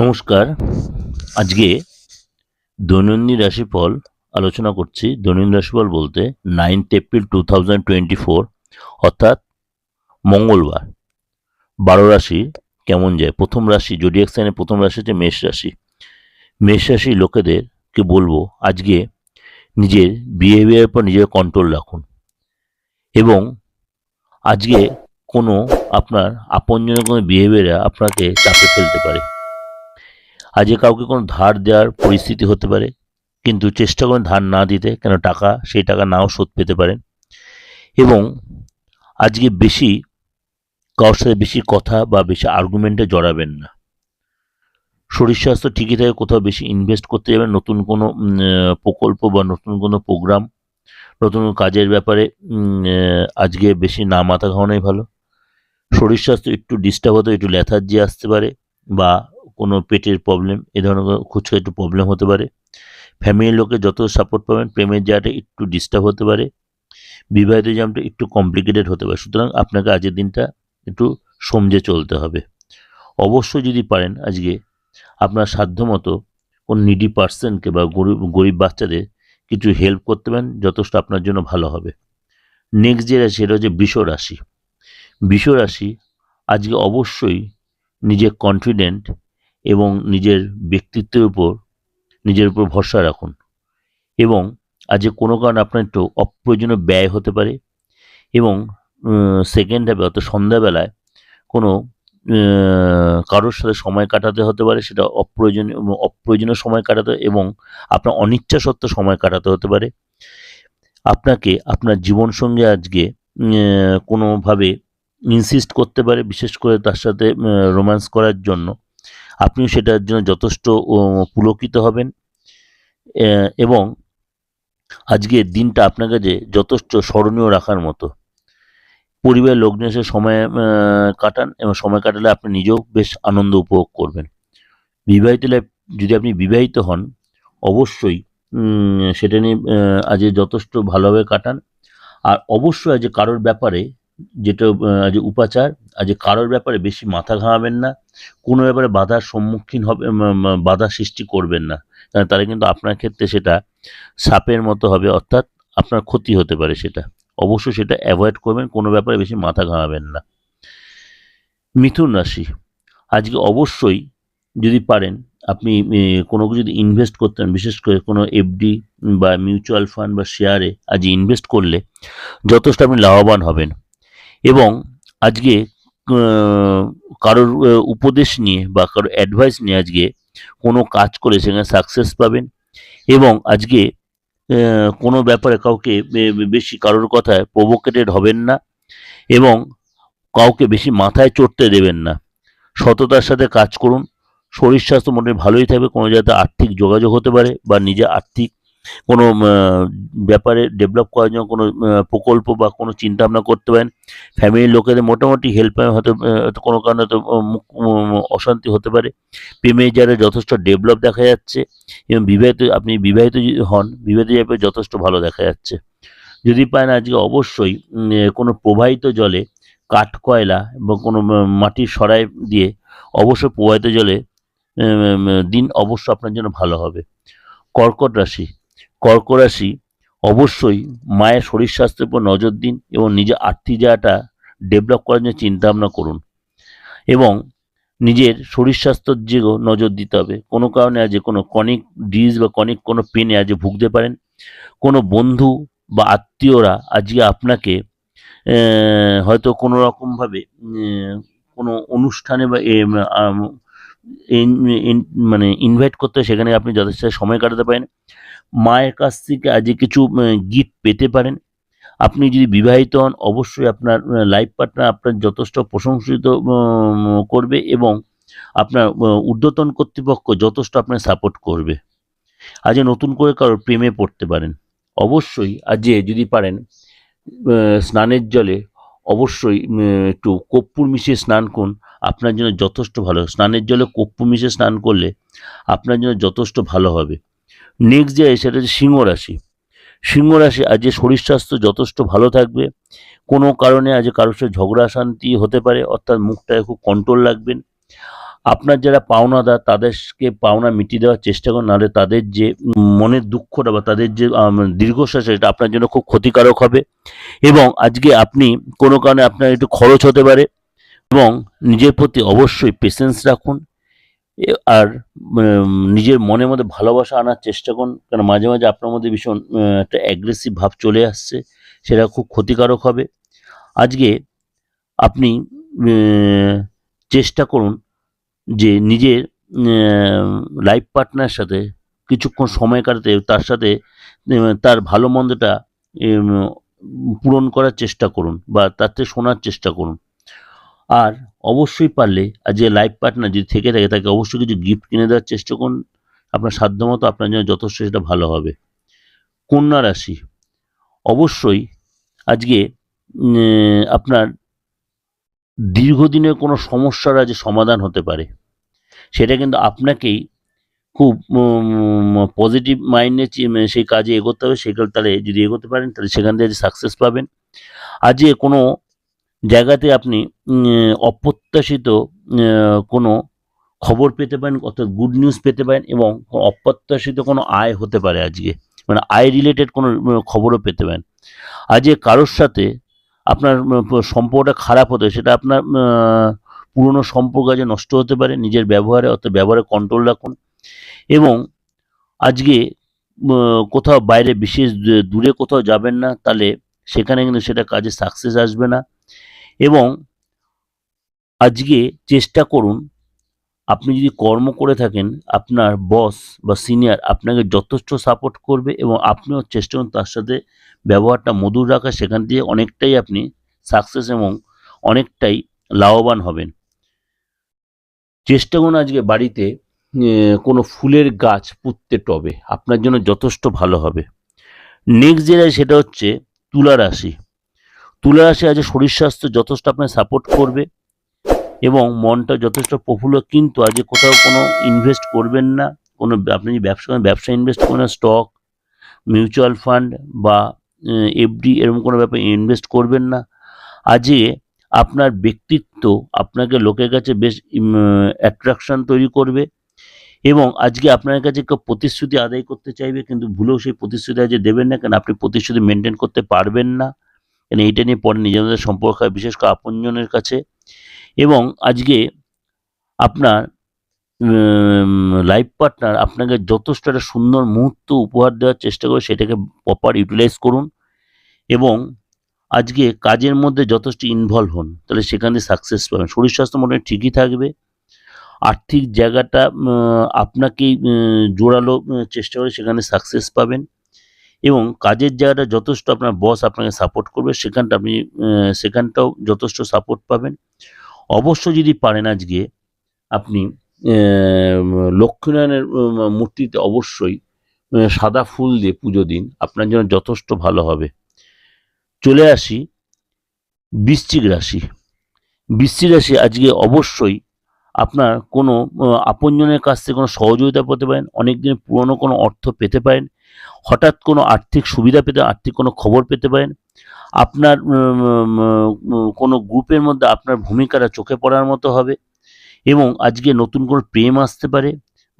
নমস্কার। আজকে দৈনন্দিন রাশিফল আলোচনা করছি। দৈনন্দিন রাশিফল বলতে ninth April two thousand twenty four অর্থাৎ মঙ্গলবার। বারো রাশি কেমন যায়? প্রথম রাশি জোডিয়াক সাইনের প্রথম রাশি হচ্ছে মেষ রাশি। মেষ রাশি লোকেদেরকে বলব, আজকে নিজের বিহেভিয়ার পর নিজের কন্ট্রোল রাখুন। এবং আজকে কোনো আপনার আপনজনের কোনো বিহেভিয়ারে আপনাকে চাপে ফেলতে পারে। আজকে কাউকে কোনো ধার দেওয়ার পরিস্থিতি হতে পারে, কিন্তু চেষ্টা করুন ধার না দিতে কেন টাকা, সেই টাকা নাও শোধ পেতে পারেন। এবং আজকে বেশি কারোর সাথে বেশি কথা বা বেশি আর্গুমেন্টে জড়াবেন না। শরীর স্বাস্থ্য ঠিকই থাকে, কোথাও বেশি ইনভেস্ট করতে যাবেন, নতুন কোনো প্রকল্প বা নতুন কোনো প্রোগ্রাম নতুন কাজের ব্যাপারে আজকে বেশি না মাথা খাওয়ানোই ভালো। শরীর স্বাস্থ্য একটু ডিস্টার্ব হতে, একটু ল্যাথার্জি আসতে পারে বা কোনো পেটের প্রবলেম এ ধরনের খুচরো একটু প্রবলেম হতে পারে। ফ্যামিলির লোকে যত সাপোর্ট পাবেন, প্রেমের জায়গাটা একটু ডিস্টার্ব হতে পারে। বিবাহিত জামটা একটু কমপ্লিকেটেড হতে পারে। সুতরাং আপনাকে আজকের দিনটা একটু সমঝে চলতে হবে। অবশ্যই যদি পারেন আজকে আপনার সাধ্যমতো কোন নিডি পার্সনকে বা গরিব গরিব বাচ্চাদের কিছু হেল্প করতে পারেন, যথেষ্ট আপনার জন্য ভালো হবে। নেক্সট যে রাশি, সেটা হচ্ছে বৃষ রাশি। বৃষ রাশি আজকে অবশ্যই নিজের কনফিডেন্ট এবং নিজের ব্যক্তিত্বের উপর, নিজের উপর ভরসা রাখুন। এবং আজ কোনো কারণে আপনার একটু অপ্রয়োজনীয় ব্যয় হতে পারে এবং সেকেন্ড হাবে অর্থাৎ সন্ধ্যাবেলায় কোনো কারোর সাথে সময় কাটাতে হতে পারে, সেটা অপ্রয়োজনীয় অপ্রয়োজনীয় সময় কাটাতে এবং আপনার অনিচ্ছা সত্ত্বেও সময় কাটাতে হতে পারে। আপনাকে আপনার জীবনসঙ্গী আজকে কোনোভাবে ইনসিস্ট করতে পারে, বিশেষ করে তার সাথে রোম্যান্স করার জন্য। আপনিও সেটার জন্য যথেষ্ট পুলকিত হবেন। এবং আজকের দিনটা আপনার কাছে যথেষ্ট স্মরণীয় রাখার মতো। পরিবারের লোকজনের সাথে সময় কাটান এবং সময় কাটালে আপনি নিজেও বেশ আনন্দ উপভোগ করবেন। বিবাহিত যদি আপনি বিবাহিত হন, অবশ্যই সেটা নিয়ে আজ যথেষ্ট ভালোভাবে কাটান। আর অবশ্যই আজ কারোর ব্যাপারে যেটা আজ উপাচার, আজ কারোর ব্যাপারে বেশি মাথা ঘামাবেন না, কোনো ব্যাপারে বাধার সম্মুখীন হবে বাধা সৃষ্টি করবেন না। কারণ তাহলে কিন্তু আপনার ক্ষেত্রে সেটা সাপের মতো হবে, অর্থাৎ আপনার ক্ষতি হতে পারে সেটা। অবশ্যই সেটা অ্যাভয়েড করবেন, কোনো ব্যাপারে বেশি মাথা ঘামাবেন না। মিথুন রাশি, আজকে অবশ্যই যদি পারেন, আপনি কোনো কিছু যদি ইনভেস্ট করতেন বিশেষ করে কোনো এফডি বা মিউচুয়াল ফান্ড বা শেয়ারে আজ ইনভেস্ট করলে, যথেষ্ট আপনি লাভবান হবেন। এবং আজকে কারোর উপদেশ নিয়ে বা কারোর অ্যাডভাইস নিয়ে আজকে কোনো কাজ করে সেখানে সাকসেস পাবেন এবং আজকে কোনো ব্যাপারে কাউকে বেশি কারোর কথায় প্রভোকেটেড হবেন না এবং কাউকে বেশি মাথায় চড়তে দেবেন না। সততার সাথে কাজ করুন, শরীর স্বাস্থ্য মোটামুটি ভালোই থাকবে, কোনো যাতে আর্থিক যোগাযোগ হতে পারে বা নিজে আর্থিক কোনো ব্যাপারে ডেভেলপ করার জন্য কোনো প্রকল্প বা কোনো চিন্তা ভাবনা করতে পারেন। ফ্যামিলির লোকেদের মোটামুটি হেল্প হয়তো হয়তো কোনো কারণে তো অশান্তি হতে পারে। প্রেমে যারা যথেষ্ট ডেভেলপ দেখা যাচ্ছে, এবং বিবাহিত, আপনি বিবাহিত হন, বিবাহিত যাবে যথেষ্ট ভালো দেখা যাচ্ছে। যদি পান আজকে অবশ্যই কোনো প্রবাহিত জলে কাঠ কয়লা বা কোনো মাটির সরাই দিয়ে অবশ্যই প্রবাহিত জলে দিন অবশ্য আপনার জন্য ভালো হবে। কর্কট রাশি কর্কট রাশি অবশ্যই মায়ের শরীর স্বাস্থ্যের উপর নজর দিন এবং নিজের আর্থিক জায়গাটা ডেভেলপ করার জন্য চিন্তা ভাবনা করুন। এবং নিজের শরীর স্বাস্থ্যের দিকেও নজর দিতে হবে। কোনো কারণে আজ কোনো কনিক ডিজ বা কনিক কোনো পেনে আজ ভুগতে পারেন। কোনো বন্ধু বা আত্মীয়রা আজকে আপনাকে হয়তো কোনো রকমভাবে কোনো অনুষ্ঠানে বা মানে ইনভাইট করতে সেখানে আপনি যথেষ্ট সময় কাটাতে পারেন। মায়ের কাছ থেকে আজকে কিছু গিফট পেতে পারেন। আপনি যদি বিবাহিত হন, অবশ্যই আপনার লাইফ পার্টনার আপনার যথেষ্ট প্রশংসিত করবে এবং আপনার ঊর্ধ্বতন কর্তৃপক্ষ যথেষ্ট আপনার সাপোর্ট করবে। আজ নতুন করে কারোর প্রেমে পড়তে পারেন। অবশ্যই আজ যদি পারেন স্নানের জলে অবশ্যই একটু কর্পূর মিশিয়ে স্নান করুন। আপনার জন্য যথেষ্ট ভালো। স্নানের জলে কর্পূর মিশিয়ে স্নান করলে আপনার জন্য যথেষ্ট ভালো হবে। নেক্সট যে সেটা হচ্ছে সিংহ রাশি। সিংহ রাশি আজ শরীর স্বাস্থ্য যথেষ্ট ভালো থাকবে, কোনো কারণে আজ কারোর সাথে ঝগড়া শান্তি হতে পারে, অর্থাৎ মুখটায় খুব কন্ট্রোল রাখবেন আপনার যারা পাওনাদার, তাদেরকে পাওনা মিটিয়ে দেওয়ার চেষ্টা করুন, নাহলে তাদের যে মনের দুঃখটা বা তাদের যে দীর্ঘশ্বাস এটা আপনার জন্য খুব ক্ষতিকারক হবে। এবং আজকে আপনি কোনো কারণে আপনার একটু খরচ হতে পারে এবং নিজের প্রতি অবশ্যই পেশেন্স রাখুন। আর নিজের মনের মধ্যে ভালোবাসা আনার চেষ্টা করুন। কারণ মাঝে মাঝে আপনার মধ্যে ভীষণ একটা অ্যাগ্রেসিভ ভাব চলে আসছে। সেটা খুব ক্ষতিকারক হবে। আজকে আপনি চেষ্টা করুন যে নিজের লাইফ পার্টনার সাথে কিছুক্ষণ সময় কাটাতে, তার সাথে তার ভালো মন্দটা পূরণ করার চেষ্টা করুন বা থেকে শোনার চেষ্টা করুন। আর অবশ্যই পারলে, আর যে লাইফ পার্টনার যদি থেকে থাকে, তাকে অবশ্যই কিছু গিফট কিনে দেওয়ার চেষ্টা করুন। আপনার সাধ্যমতো আপনার জন্য যথেষ্ট সেটা ভালো হবে। কন্যা রাশি, অবশ্যই আজকে আপনার দীর্ঘদিনের কোনো সমস্যার আজ সমাধান হতে পারে। সেটা কিন্তু আপনাকেই খুব পজিটিভ মাইন্ডে সেই কাজে এগোতে হবে। সেগুলো তাহলে যদি এগোতে পারেন, তাহলে সেখান থেকে সাকসেস পাবেন। আজকে কোনো জায়গাতে আপনি অপ্রত্যাশিত কোনো খবর পেতে পারেন, অর্থাৎ গুড নিউজ পেতে পারেন এবং অপ্রত্যাশিত কোনো আয় হতে পারে আজকে। মানে আয় রিলেটেড কোনো খবরও পেতে পারেন। আজকে কারোর সাথে আপনার সম্পর্কটা খারাপ হতে, সেটা আপনার পুরনো সম্পর্ক আজ নষ্ট হতে পারে, নিজের ব্যবহারে, অর্থাৎ ব্যবহারে কন্ট্রোল রাখুন এবং আজকে কোথাও বাইরে, বিশেষ দূরে, কোথাও যাবেন না, তাহলে সেখানে কিন্তু সেটা কাজে সাকসেস আসবে না। এবং আজকে চেষ্টা করুন, আপনি যদি কর্ম করে থাকেন, আপনার বস বা সিনিয়র আপনাকে যথেষ্ট সাপোর্ট করবে এবং আপনিও চেষ্টা করুন তার সাথে ব্যবহারটা মধুর রাখা, সেখান দিয়ে অনেকটাই আপনি সাকসেস এবং অনেকটাই লাভবান হবেন। চেষ্টা করুন আজকে বাড়িতে কোনো ফুলের গাছ পুঁততে টবে, আপনার জন্য যথেষ্ট ভালো হবে। নেক্সট যেটা, সেটা হচ্ছে তুলা রাশি। তুলা রাশি আজ শরীর স্বাস্থ্য যথেষ্ট আপনার সাপোর্ট করবে এবং মনটা যথেষ্ট প্রফুল্ল। কিন্তু আজ কোথাও কোনো ইনভেস্ট করবেন না। কোনো আপনি যদি ব্যবসা ব্যবসা ইনভেস্ট করেন স্টক মিউচুয়াল ফান্ড বা এফডি এরকম কোনো ব্যাপারে ইনভেস্ট করবেন না। আজকে আপনার ব্যক্তিত্ব আপনাকে লোকের কাছে বেশ অ্যাট্রাকশন তৈরি করবে এবং আজকে আপনার কাছে কেউ প্রতিশ্রুতি আদায় করতে চাইবে, কিন্তু ভুলেও সেই প্রতিশ্রুতি আজকে দেবেন না কেন আপনি প্রতিশ্রুতি মেনটেন করতে পারবেন না। কেন এইটা নিয়ে পরে নিজেদের সম্পর্ক হয়, বিশেষ করে আপনজনের কাছে। এবং আজকে আপনার লাইফ পার্টনার আপনাকে যথেষ্ট একটা সুন্দর মুহূর্ত উপহার দেওয়ার চেষ্টা করে সেটাকে প্রপার ইউটিলাইজ করুন এবং আজকে কাজের মধ্যে যথেষ্ট ইনভলভ হন। তাহলে সেখানে সাকসেস পাবেন। শরীর স্বাস্থ্য মোটামুটি ঠিকই থাকবে। আর্থিক জায়গাটা আপনাকেই জোরালো চেষ্টা করে সেখানে সাকসেস পাবেন। এবং কাজের জায়গাটা যথেষ্ট আপনার বস আপনাকে সাপোর্ট করবে, সেখানটা আপনি সেখানটাও যথেষ্ট সাপোর্ট পাবেন। অবশ্য যদি পারেন আজকে, আপনি লক্ষ্মীনারায়ণের মূর্তিতে অবশ্যই সাদা ফুল দিয়ে পুজো দিন, আপনার জন্য যথেষ্ট ভালো হবে। চলে আসি বৃশ্চিক রাশি। বৃশ্চিক রাশি আজকে অবশ্যই আপনার কোনো আপনজনের কাছ থেকে কোনো সহযোগিতা পেতে পারেন অনেক দিন পুরনো কোনো অর্থ পেতে পারেন হঠাৎ কোনো আর্থিক সুবিধা পেতে, আর্থিক কোনো খবর পেতে পারেন? আপনার কোনো গ্রুপের মধ্যে আপনার ভূমিকাটা চোখে পড়ার মতো হবে? এবং আজকে নতুন কোনো প্রেম আসতে পারে?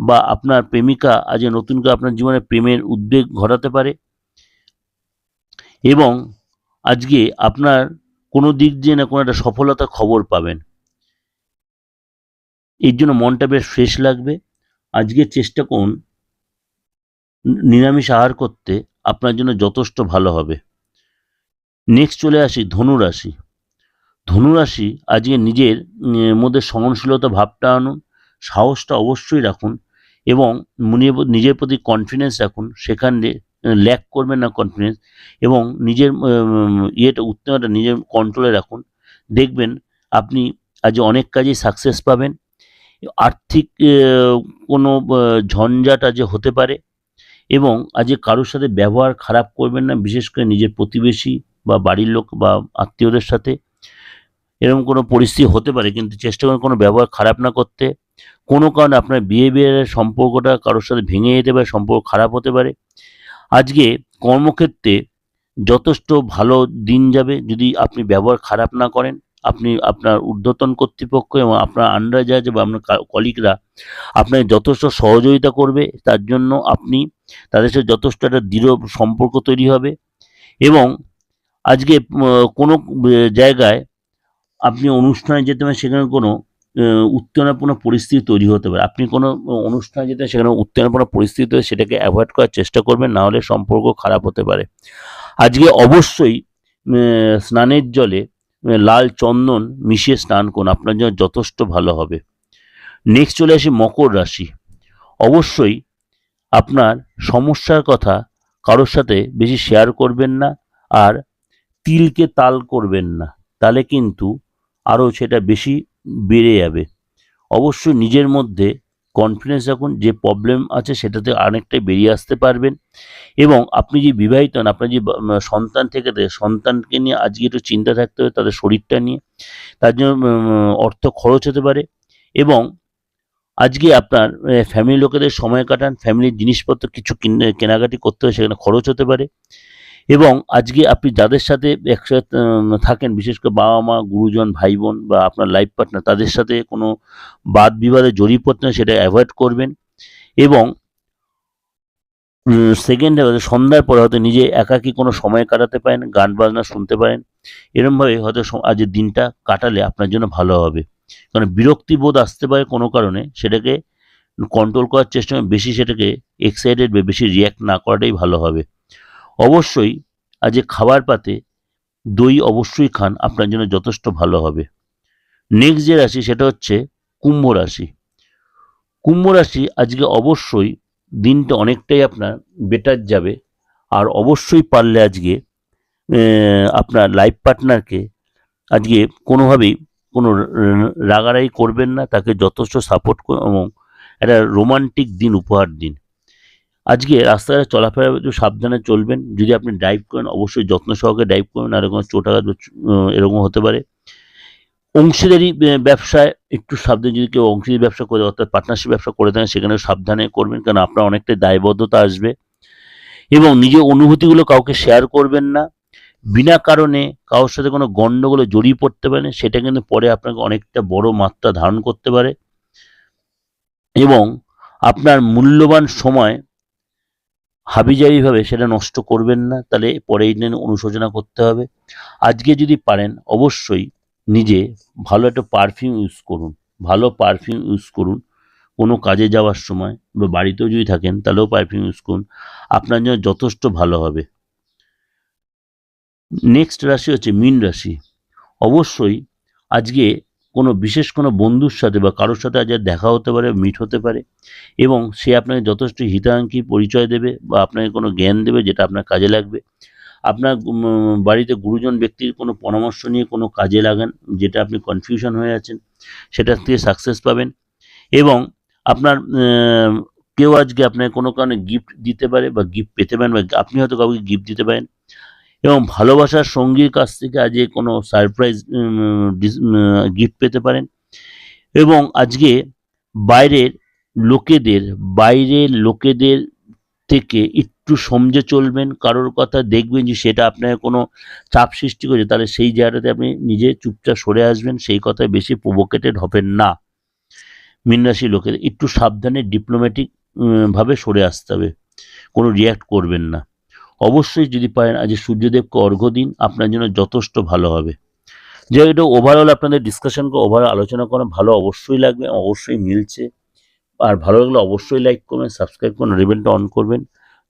বা আপনার প্রেমিকা আজকে নতুন করে আপনার জীবনে প্রেমের উদ্বেগ ঘটাতে পারে? এবং আজকে আপনার কোনো দিক দিয়ে না কোনো একটা সফলতা খবর পাবেন? এর জন্য মনটা বেশ ফ্রেশ লাগবে। আজকে চেষ্টা করুন নিরামিষ আহার করতে আপনার জন্য যথেষ্ট ভালো হবে। নেক্সট চলে আসি ধনুরাশি। ধনুরাশি আজকে নিজের মধ্যে সহনশীলতা ভাবটা আনুন, সাহসটা অবশ্যই রাখুন এবং নিজের প্রতি কনফিডেন্স রাখুন, সেখানে ল্যাক করবেন না কনফিডেন্স এবং নিজের ইয়েটা, উত্তেজনাটা নিজের কন্ট্রোলে রাখুন। দেখবেন আপনি আজ অনেক কাজেই সাকসেস পাবেন। আর্থিক কোনো ঝঞ্ঝাট আজ হতে পারে। এবং আজকে কারোর সাথে ব্যবহার খারাপ করবেন না, বিশেষ করে নিজের প্রতিবেশী বা বাড়ির লোক বা আত্মীয়দের সাথে, এরকম কোনো পরিস্থিতি হতে পারে, কিন্তু চেষ্টা করুন কোনো ব্যবহার খারাপ না করতে। কোনো কারণে আপনার বিহেভিয়ারের সম্পর্কটা কারোর সাথে ভেঙে যেতে পারে, সম্পর্ক খারাপ হতে পারে। আজকে কর্মক্ষেত্রে যথেষ্ট ভালো দিন যাবে যদি আপনি ব্যবহার খারাপ না করেন। আপনি আপনার ঊর্ধ্বতন কর্তৃপক্ষ এবং আপনার আন্ডার আছে বা আপনার কলিগরা আপনাকে যথেষ্ট সহযোগিতা করবে, তার জন্য আপনি তাদের সাথে যথেষ্ট একটা দৃঢ় সম্পর্ক তৈরি হবে এবং আজকে কোনো জায়গায় আপনি অনুষ্ঠানে যেতে পারেন, সেখানে কোনো উত্তেজনাপূর্ণ পরিস্থিতি তৈরি হতে পারে। আপনি কোনো অনুষ্ঠানে যেতে সেখানে উত্তেজনাপূর্ণ পরিস্থিতি সেটাকে অ্যাভয়েড করার চেষ্টা করবেন, না হলে সম্পর্ক খারাপ হতে পারে। আজকে অবশ্যই স্নানের জলে লাল চন্দন মিশিয়ে স্নান করুন, আপনার জন্য যথেষ্ট ভালো হবে। নেক্সট চলে আসি মকর রাশি। অবশ্যই আপনার সমস্যার কথা কারোর সাথে বেশি শেয়ার করবেন না আর তিলকে তাল করবেন না, তাহলে কিন্তু আরও সেটা বেশি বেড়ে যাবে। অবশ্যই নিজের মধ্যে কনফিডেন্স রাখুন, যে প্রবলেম আছে সেটা সেটাতে অনেকটাই বেরিয়ে আসতে পারবেন। এবং আপনি যে বিবাহিত হন, আপনার যে সন্তান থেকে সন্তানকে নিয়ে আজকে একটু চিন্তা থাকতে হবে তাদের শরীরটা নিয়ে। তার জন্য অর্থ খরচ হতে পারে। এবং আজকে আপনার ফ্যামিলি লোকেদের সময় কাটান ফ্যামিলির জিনিসপত্র কিছু কিনে- কেনাকাটি করতে হয় সেখানে খরচ হতে পারে। এবং আজকে আপনি যাদের সাথে একসাথে থাকেন, বিশেষ করে বাবা মা গুরুজন ভাই বোন বা আপনার লাইফ পার্টনার তাদের সাথে কোনো বাদ বিবাদে জড়িয়ে পড়তে সেটা অ্যাভয়েড করবেন এবং সেকেন্ডে সন্ধ্যার পরে হয়তো নিজে একাকী কোনো সময় কাটাতে পারেন, গান বাজনা শুনতে পারেন, এরমভাবে হয়তো আজকের দিনটা কাটালে আপনার জন্য ভালো হবে। কারণ বিরক্তি বোধ আসতে পারে কোনো কারণে, সেটাকে কন্ট্রোল করার চেষ্টা বেশি সেটাকে এক্সাইটেড বা বেশি রিয়্যাক্ট না করাটাই ভালো হবে। অবশ্যই আজকে খাবার পাতে দই অবশ্যই খান, আপনার জন্য যথেষ্ট ভালো হবে। নেক্সট যে রাশি সেটা হচ্ছে কুম্ভ রাশি। কুম্ভ রাশি আজকে অবশ্যই দিনটা অনেকটাই আপনার বেটার যাবে। আর অবশ্যই পারলে আজকে আপনার লাইফ পার্টনারকে আজকে কোনোভাবেই কোনো রা- রাগারাগি করবেন না, তাকে যথেষ্ট সাপোর্ট এবং একটা রোমান্টিক দিন, উপহার দিন। আজকে রাস্তাঘাটে চলাফেরা একটু সাবধানে চলবেন। যদি আপনি ড্রাইভ করেন, অবশ্যই যত্ন সহকারে ড্রাইভ করবেন আর কোনো চোটাঘাত এরকম হতে পারে। অংশীদারি ব্যবসায় একটু সাবধানে যদি কেউ অংশীদারি ব্যবসা করে, অর্থাৎ পার্টনারশিপ ব্যবসা করে থাকেন সেখানে সাবধানে করবেন। কারণ আপনার অনেকটাই দায়বদ্ধতা আসবে। এবং নিজের অনুভূতিগুলো কাউকে শেয়ার করবেন না। বিনা কারণে কারোর সাথে কোনো গণ্ডগোলে জড়িয়ে পড়তে পারেন। সেটা কিন্তু পরে আপনাকে অনেকটা বড় মাত্রা ধারণ করতে পারে। এবং আপনার মূল্যবান সময় হাবিজাবিভাবে সেটা নষ্ট করবেন না, তাহলে পরে এই নিয়ে অনুশোচনা করতে হবে। আজকে যদি পারেন, অবশ্যই নিজে ভালো একটা পারফিউম ইউজ করুন, ভালো পারফিউম ইউজ করুন। কোনো কাজে যাওয়ার সময় বা বাড়িতেও যদি থাকেন, তাহলেও পারফিউম ইউজ করুন। আপনার জন্য যথেষ্ট ভালো হবে। নেক্সট রাশি হচ্ছে মিন রাশি। অবশ্যই আজকে কোনো বিশেষ কোনো বন্ধুর সাথে বা কারোর সাথে আজ দেখা হতে পারে মিট হতে পারে এবং সে আপনাকে যথেষ্ট হিতাকাঙ্ক্ষী পরিচয় দেবে বা আপনাকে কোনো জ্ঞান দেবে যেটা আপনার কাজে লাগবে। আপনার বাড়িতে গুরুজন ব্যক্তির কোনো পরামর্শ নিয়ে কোনো কাজে লাগান যেটা আপনি কনফিউশন হয়ে আছেন সেটার থেকে সাকসেস পাবেন এবং আপনার কেউ আজকে আপনাকে কোনো কারণে গিফট দিতে পারে বা গিফট পেতে পারেন বা আপনি হয়তো কাউকে গিফট দিতে পারেন। এবং ভালোবাসার সঙ্গীর কাছ থেকে আজকে কোনো সারপ্রাইজ গিফট পেতে পারেন। এবং আজকে বাইরের লোকেদের বাইরের লোকেদের থেকে একটু সমঝে চলবেন, কারোর কথা দেখবেন যে সেটা আপনাকে কোনো চাপ সৃষ্টি করেছে, তাহলে সেই জায়গাটাতে আপনি নিজে চুপচাপ সরে আসবেন, সেই কথায় বেশি প্রভোকেটেড হবেন না। মিনরাশি লোকেদের, একটু সাবধানে ডিপ্লোম্যাটিক ভাবে সরে আসতে হবে, কোনো রিয়্যাক্ট করবেন না। অবশ্যই যদি পারেন আজ সূর্যদেবকে অর্ঘ্য দিন, আপনার জন্য যথেষ্ট ভালো হবে। যে এটা ওভারঅল আপনাদের ডিসকাশন করে ওভারঅল আলোচনা করা ভালো অবশ্যই লাগবে, অবশ্যই মিলছে। আর ভালো লাগলে অবশ্যই লাইক করবেন সাবস্ক্রাইব করবেন রিবেলটা অন করবেন,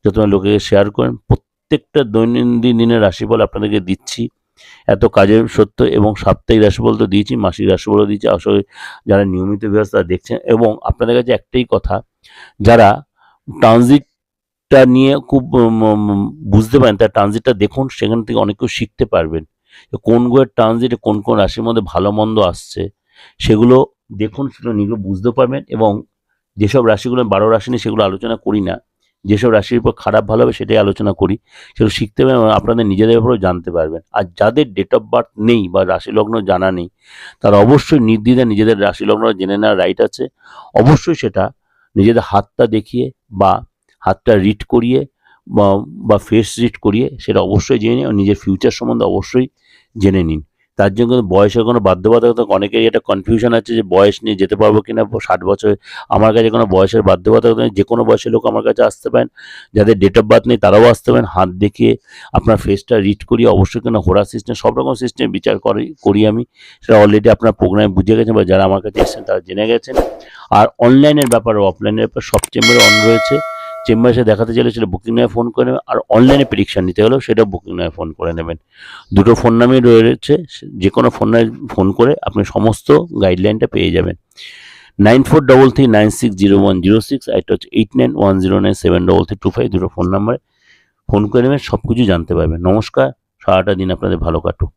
যত লোকে শেয়ার করেন প্রত্যেকটা দৈনন্দিন দিনের রাশিফল আপনাদেরকে দিচ্ছি। এত কাজের সত্য এবং সাপ্তাহিক রাশিফল তো দিয়েছি, মাসিক রাশিফলও দিয়েছি। আসলে যারা নিয়মিত ব্যবস্থা দেখছেন। এবং আপনাদের কাছে একটাই কথা, যারা ট্রানজিটটা নিয়ে খুব বুঝতে পারেন, তার ট্রানজিটটা দেখুন, সেখান থেকে অনেক কিছু শিখতে পারবেন কোন গ্রহের ট্রানজিটে কোন কোন রাশির মধ্যে ভালো মন্দ আসছে, সেগুলো দেখুন, সেগুলো নিজে বুঝতে পারবেন এবং যেসব রাশিগুলো, বারো রাশি নিয়ে সেগুলো আলোচনা করি না, যেসব রাশির উপর খারাপ ভালো হবে সেটাই আলোচনা করি, সেগুলো শিখতে পারবেন এবং আপনাদের নিজেদের ব্যাপারেও জানতে পারবেন। আর যাদের ডেট অফ বার্থ নেই বা রাশি লগ্ন জানা নেই, তারা অবশ্যই নির্দ্বিধায় নিজেদের রাশি লগ্ন জেনে নেওয়ার রাইট আছে। অবশ্যই সেটা নিজেদের হাতটা দেখিয়ে বা হাতটা রিড করিয়ে বা- ফেস রিড করিয়ে সেটা অবশ্যই জেনে নিন, নিজের ফিউচার সম্বন্ধে অবশ্যই জেনে নিন। তার জন্য কিন্তু বয়সের কোনো বাধ্যবাধকতা, অনেকেরই একটা কনফিউশন আছে যে বয়স নিয়ে যেতে পারব কিনা ষাট বছর। আমার কাছে কোনো বয়সের বাধ্যবাধকতা নেই, যে কোনো বয়সের লোক আমার কাছে আসতে পারেন, যাদের ডেট অফ বার্থ নেই তারাও আসতে পারেন। হাত দেখিয়ে আপনার ফেসটা রিড করি অবশ্যই কেন হোরা সিস্টেম সব রকম সিস্টেম বিচার করি করি আমি। সেটা অলরেডি আপনার প্রোগ্রামে বুঝে গেছেন বা যারা আমার কাছে এসেছেন তারা জেনে গেছেন। আর অনলাইনের ব্যাপারে অফলাইনের ব্যাপার সব চেম্বারে অন রয়েছে চেম্বারে এসে দেখাতে চাইলে সেটা বুকিং নয় ফোন করে নেবেন আর অনলাইনে প্রেডিকশন নিতে হলেও সেটা বুকিং নয় ফোন করে নেবেন। দুটো ফোন নামই রয়েছে যে কোনো ফোন ফোন করে আপনি সমস্ত গাইডলাইনটা পেয়ে যাবেন। Nine four double three nine six zero one zero six এটা হচ্ছে eight nine one zero nine seven double three two five দুটো ফোন নাম্বারে ফোন করে নেবেন সব কিছু জানতে পারবেন। নমস্কার, সারাটা দিন আপনাদের ভালো কাটুক।